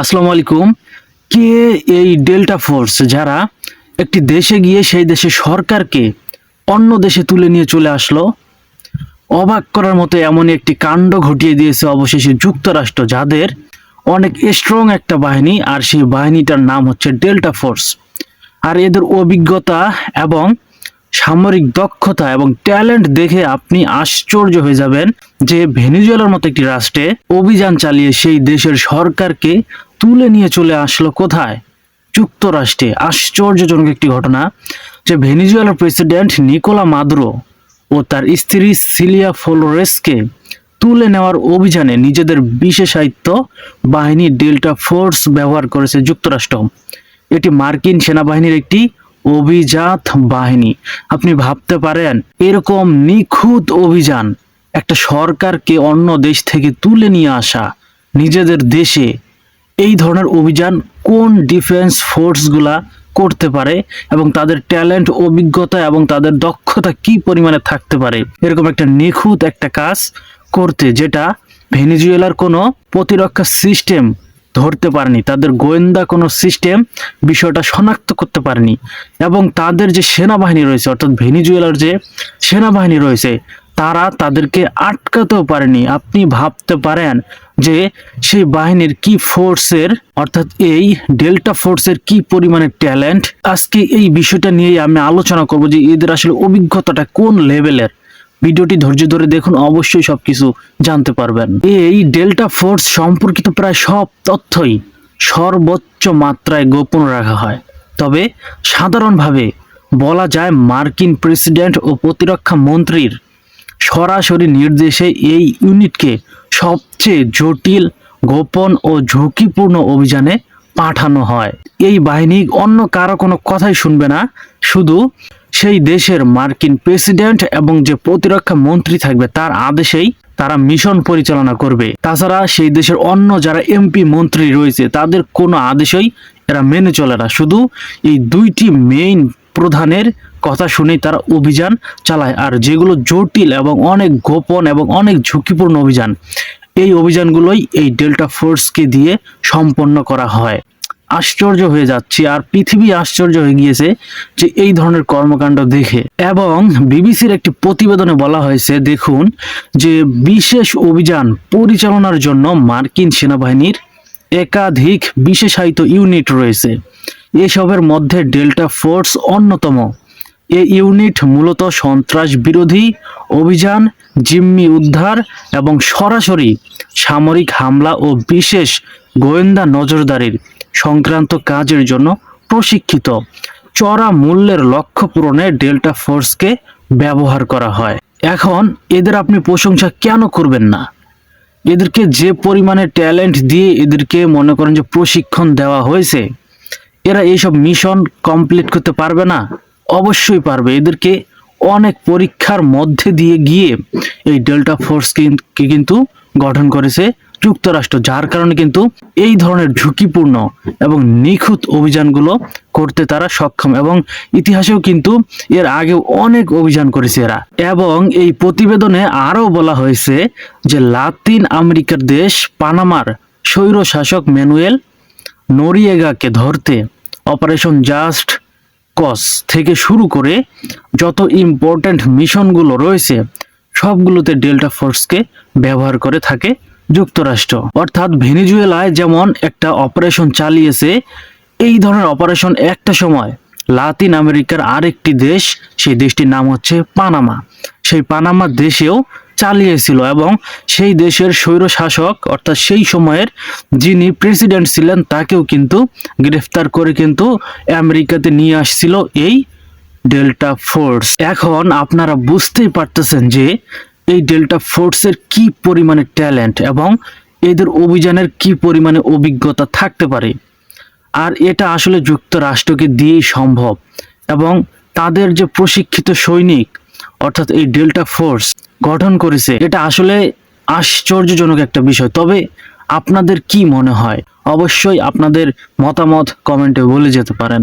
আসসালামু আলাইকুম। কে এই ডেল্টা ফোর্স যারা একটি দেশে গিয়ে সেই দেশের সরকারকে অন্য দেশে তুলে নিয়ে চলে আসলো? অবাক করার মতো এমনই একটি কাণ্ড ঘটিয়ে দিয়েছে অবশেষে যুক্তরাষ্ট্র, যাদের অনেক স্ট্রং একটা বাহিনী, আর সেই বাহিনীটার নাম হচ্ছে ডেল্টা ফোর্স। আর এদের অভিজ্ঞতা এবং সামরিক দক্ষতা এবং ট্যালেন্ট দেখে আপনি আশ্চর্য হয়ে যাবেন যে ভেনিজুয়েলার মতো একটি রাষ্ট্রে অভিযান চালিয়ে সেই দেশের সরকারকে তুলে নিয়ে চলে আসলো কোথায়? যুক্তরাষ্ট্রে। আশ্চর্যজনক একটি ঘটনা যে ভেনিজুয়েলার প্রেসিডেন্ট নিকোলা মাদুরো ও তার স্ত্রী সিলিয়া ফ্লোরেসকে তুলে নেওয়ার অভিযানে নিজেদের বিশেষায়িত্ব বাহিনী ডেল্টা ফোর্স ব্যবহার করেছে যুক্তরাষ্ট্র। এটি মার্কিন সেনাবাহিনীর একটি অভিজাত বাহিনী। আপনি ভাবতে পারেন, এরকম নিখুঁত অভিযান একটা সরকারকে অন্য দেশ থেকে তুলে নিয়ে আসা, নিজেদের দেশে এই ধরনের অভিযান কোন ডিফেন্স ফোর্সগুলা করতে পারে এবং তাদের ট্যালেন্ট, অভিজ্ঞতা এবং তাদের দক্ষতা কি পরিমাণে থাকতে পারে? এরকম একটা নিখুঁত একটা কাজ করতে যেটা ভেনিজুয়েলার কোনো প্রতিরক্ষা সিস্টেম ধরতে পারেনি, তাদের গোয়েন্দা কোনো সিস্টেম বিষয়টা শনাক্ত করতে পারেনি এবং তাদের যে সেনাবাহিনী রয়েছে, অর্থাৎ ভেনিজুয়েলার যে সেনাবাহিনী রয়েছে তারা তাদেরকে আটকাতেও পারেনি। আপনি ভাবতে পারেন যে সেই বাহিনীর কি ফোর্সের অর্থাৎ এই ডেল্টা ফোর্সের কি পরিমাণে ট্যালেন্ট আজকে এই বিষয়টা নিয়ে আমি আলোচনা করব যে এদের আসলে অভিজ্ঞতাটা কোন লেভেলের ভিডিওটি ধৈর্য ধরে দেখুন, অবশ্যই সবকিছু জানতে পারবেন। এই ডেল্টা ফোর্স সম্পর্কিত প্রায় সব তথ্যই সর্বোচ্চ মাত্রায় গোপন রাখা হয়। তবে সাধারণভাবে বলা যায় মার্কিন প্রেসিডেন্ট ও প্রতিরক্ষা মন্ত্রীর সরাসরি নির্দেশে এই ইউনিটকে সবচেয়ে জটিল, গোপন ও ঝুঁকিপূর্ণ অভিযানে পাঠানো হয়। এই বাহিনী অন্য কারও কোনো কথাই শুনবে না, শুধু সেই দেশের মার্কিন প্রেসিডেন্ট এবং যে প্রতিরক্ষা মন্ত্রী থাকবে তার আদেশেই তারা মিশন পরিচালনা করবে। তাছাড়া সেই দেশের অন্য যারা এমপি মন্ত্রী রয়েছে, তাদের কোনো আদেশই এরা মেনে চলে না। শুধু এই দুইটি মেইন প্রধানের কথা শুনেই তারা অভিযান চালায়। আর যেগুলো জটিল এবং অনেক গোপন এবং অনেক ঝুঁকিপূর্ণ অভিযান, এই অভিযানগুলোই এই ডেল্টা ফোর্সকে দিয়ে সম্পন্ন করা হয়। আশ্চর্য হয়ে যাচ্ছি, আর পৃথিবী আশ্চর্য হয়ে গিয়েছে যে এই ধরনের কর্মকাণ্ড দেখে। এবং বিবিসির একটি প্রতিবেদনে বলা হয়েছে, দেখুন, যে বিশেষ অভিযান পরিচালনার জন্য মার্কিন সেনাবাহিনীর একাধিক বিশেষায়িত ইউনিট রয়েছে। এসবের মধ্যে ডেল্টা ফোর্স অন্যতম। এই ইউনিট মূলত সন্ত্রাস বিরোধী অভিযান, জিম্মি উদ্ধার এবং সরাসরি সামরিক হামলা ও বিশেষ গোয়েন্দা নজরদারির সংক্রান্ত কাজের জন্য প্রশিক্ষিত। চড়া মূল্যের লক্ষ্য পূরণে ডেল্টা ফোর্সকে ব্যবহার করা হয়। এখন এদের আপনি প্রশংসা কেন করবেন না? এদেরকে যে পরিমাণে ট্যালেন্ট দিয়ে এদেরকে মনে করেন যে প্রশিক্ষণ দেওয়া হয়েছে, এরা এইসব মিশন কমপ্লিট করতে পারবে না। অবশ্যই পারবে। এদেরকে অনেক পরীক্ষার মধ্যে দিয়ে গিয়ে এই ডেল্টা ফোর্স কিন্তু গঠন করেছে যুক্তরাষ্ট্র, যার কারণে কিন্তু এই ধরনের ঝুঁকিপূর্ণ এবং নিখুঁত অভিযানগুলো করতে তারা সক্ষম এবং ইতিহাসেও কিন্তু এর আগে অনেক অভিযান করেছে এরা। এবং এই প্রতিবেদনে আরও বলা হয়েছে যে লাতিন আমেরিকার দেশ পানামার স্বৈর শাসক ম্যানুয়েল নরিয়েগাকে ধরতে অপারেশন জাস্ট কস থেকে শুরু করে যত ইম্পর্ট্যান্ট মিশনগুলো রয়েছে, সবগুলোতে ডেল্টা ফোর্সকে ব্যবহার করে থাকে যুক্তরাষ্ট্র। অর্থাৎ ভেনিজুয়েলায় যেমন একটা অপারেশন চালিয়েছে, এই ধরনের অপারেশন একটা সময়। লাতিন আমেরিকার আরেকটি দেশ, সেই দেশটির নাম হচ্ছে পানামা। সেই পানামা দেশেও চালিয়েছিল এবং সেই দেশের স্বৈর শাসক অর্থাৎ সেই সময়ের যিনি প্রেসিডেন্ট ছিলেন, তাকেও কিন্তু গ্রেফতার করে কিন্তু আমেরিকাতে নিয়ে আসছিল এই ডেল্টা ফোর্স। এখন আপনারা বুঝতেই পারতেছেন যে এই ডেল্টা ফোর্সের কি পরিমাণে ট্যালেন্ট এবং এদের অভিযানের কি পরিমাণে অভিজ্ঞতা থাকতে পারে? আর এটা আসলে যুক্তরাষ্ট্রকে দিয়েই সম্ভব এবং তাদের যে প্রশিক্ষিত সৈনিক, অর্থাৎ এই ডেল্টা ফোর্স গঠন করেছে, এটা আসলে আশ্চর্যজনক একটা বিষয়। তবে আপনাদের কি মনে হয়? অবশ্যই আপনাদের মতামত কমেন্টে বলে যেতে পারেন।